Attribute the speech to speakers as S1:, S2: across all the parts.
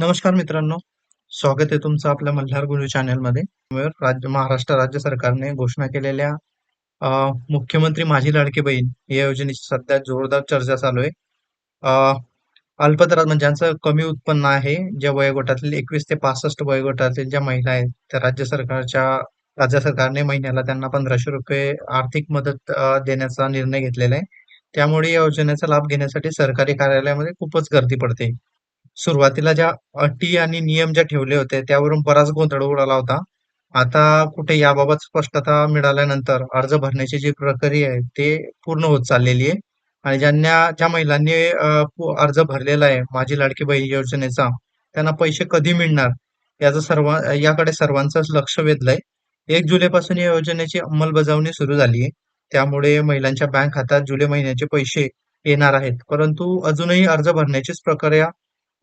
S1: नमस्कार मित्रांनो. स्वागत आहे तुमचं आपल्या मल्हार गुरु चॅनलमध्ये. राज्य महाराष्ट्र राज्य सरकारने घोषणा केलेल्या मुख्यमंत्री माझी लाडकी बहीण या योजनेची सध्या जोरदार चर्चा चालू आहे. अल्पदरात म्हणजे ज्यांचं कमी उत्पन्न आहे ज्या वयोगटातील एकवीस ते पासष्ट वयोगटातील ज्या महिला आहेत त्या राज्य सरकारच्या राज्य सरकारने महिन्याला त्यांना पंधराशे रुपये आर्थिक मदत देण्याचा निर्णय घेतलेला आहे. त्यामुळे या योजनेचा लाभ घेण्यासाठी सरकारी कार्यालयामध्ये खूपच गर्दी पडते. सुरुवातीला ज्या अटी आणि नियम ज्या ठेवले होते त्यावरून बराच गोंधळ उडाला होता. आता कुठे याबाबत स्पष्टता मिळाल्यानंतर अर्ज भरण्याची जी प्रक्रिया आहे ते पूर्ण होत चाललेली आहे आणि ज्यांना ज्या महिलांनी अर्ज भरलेला आहे माझी लाडकी बहीण योजनेचा त्यांना पैसे कधी मिळणार याचं सर्व याकडे सर्वांचंच लक्ष वेधलंय. एक जुलैपासून या योजनेची अंमलबजावणी सुरू झाली आहे. त्यामुळे महिलांच्या बँक खात्यात जुलै महिन्याचे पैसे येणार आहेत. परंतु अजूनही अर्ज भरण्याचीच प्रक्रिया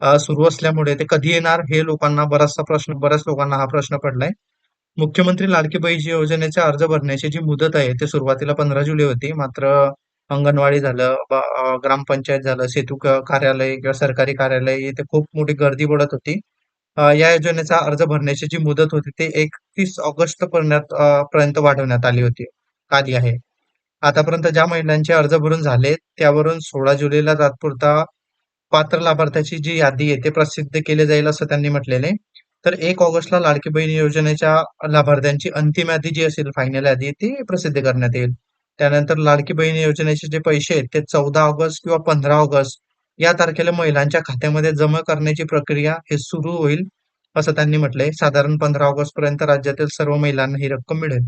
S1: सुरू असल्यामुळे ते कधी येणार हे लोकांना बराचसा प्रश्न बऱ्याच लोकांना हा प्रश्न पडलाय. मुख्यमंत्री लाडकी बहीण योजनेचा अर्ज भरण्याची जी मुदत आहे ते सुरुवातीला 15 जुलै होती. मात्र अंगणवाडी झालं, ग्रामपंचायत झालं, सेतू कार्यालय किंवा सरकारी कार्यालय इथे खूप मोठी गर्दी पडत होती. या योजनेचा अर्ज भरण्याची जी मुदत होती ते 31 ऑगस्ट पर्यंत पर्यंत वाढवण्यात आली होती आली आहे. आतापर्यंत ज्या महिलांचे अर्ज भरून झाले त्यावरून 16 जुलैला तात्पुरता पात्र लाभार्थ्याची जी यादी आहे ते प्रसिद्ध केले जाईल असं त्यांनी म्हटलेले तर एक ऑगस्टला लाडकी बहीण योजनेच्या लाभार्थ्यांची अंतिम यादी जी असेल फायनल यादी ती प्रसिद्ध करण्यात येईल. त्यानंतर लाडकी बहीण योजनेचे जे पैसे आहेत ते 14 ऑगस्ट किंवा 15 ऑगस्ट या तारखेला महिलांच्या खात्यामध्ये जमा करण्याची प्रक्रिया हे सुरू होईल, असं त्यांनी म्हटलंय. साधारण 15 ऑगस्ट पर्यंत राज्यातील सर्व महिलांना ही रक्कम मिळेल.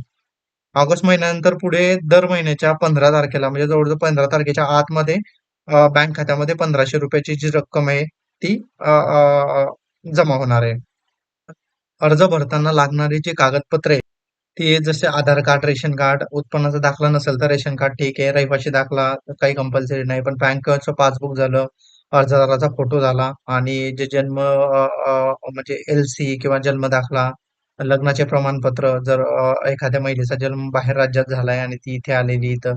S1: ऑगस्ट महिन्यानंतर पुढे दर महिन्याच्या 15 तारखेला म्हणजे जवळजवळ 15 तारखेच्या आतमध्ये बँक खात्यामध्ये पंधराशे रुपयाची जी रक्कम आहे ती जमा होणार आहे. अर्ज भरताना लागणारी जी कागदपत्रे ती जसे आधार कार्ड, रेशन कार्ड, उत्पन्नाचा दाखला नसेल तर रेशन कार्ड ठीक आहे. रहिवासी दाखला काही कंपल्सरी नाही. पण बँकचं पासबुक झालं, अर्जदाराचा फोटो झाला आणि जे जन्म म्हणजे एल-सी किंवा जन्म दाखला, लग्नाचे प्रमाणपत्र जर एखाद्या महिलेचा जन्म बाहेर राज्यात झालाय आणि ती इथे आलेली तर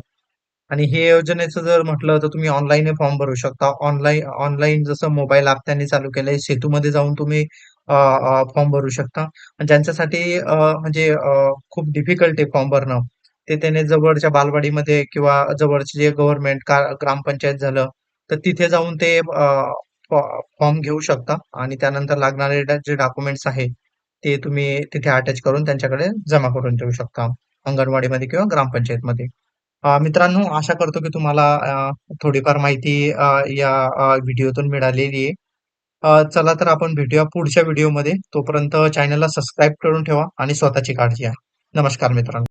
S1: आणि हे योजनेचं जर म्हटलं तर तुम्ही ऑनलाईन फॉर्म भरू शकता. ऑनलाईन ऑनलाईन जसं मोबाईल ॲप त्यांनी चालू केलंय, सेतूमध्ये जाऊन तुम्ही फॉर्म भरू शकता. ज्यांच्यासाठी म्हणजे खूप डिफिकल्ट आहे फॉर्म भरणं, ते त्याने जवळच्या बालवाडीमध्ये किंवा जवळचे जे गव्हर्नमेंट का ग्रामपंचायत झालं, तर तिथे जाऊन ते फॉर्म घेऊ शकता आणि त्यानंतर लागणारे जे डॉक्युमेंट्स आहे, ते तुम्ही तिथे अटॅच करून त्यांच्याकडे जमा करून ठेवू शकता. अंगणवाडीमध्ये किंवा ग्रामपंचायतमध्ये. अ, मित्रांनो, आशा करतो की तुम्हाला अ, थोडीफार माहिती अ, या अ, व्हिडिओतून मिळालेली आहे. अ, चला तर आपण भेटूया पुढच्या व्हिडिओमध्ये. तोपर्यंत चॅनलला सबस्क्राईब करून ठेवा आणि स्वतःची काळजी घ्या. नमस्कार मित्रांनो.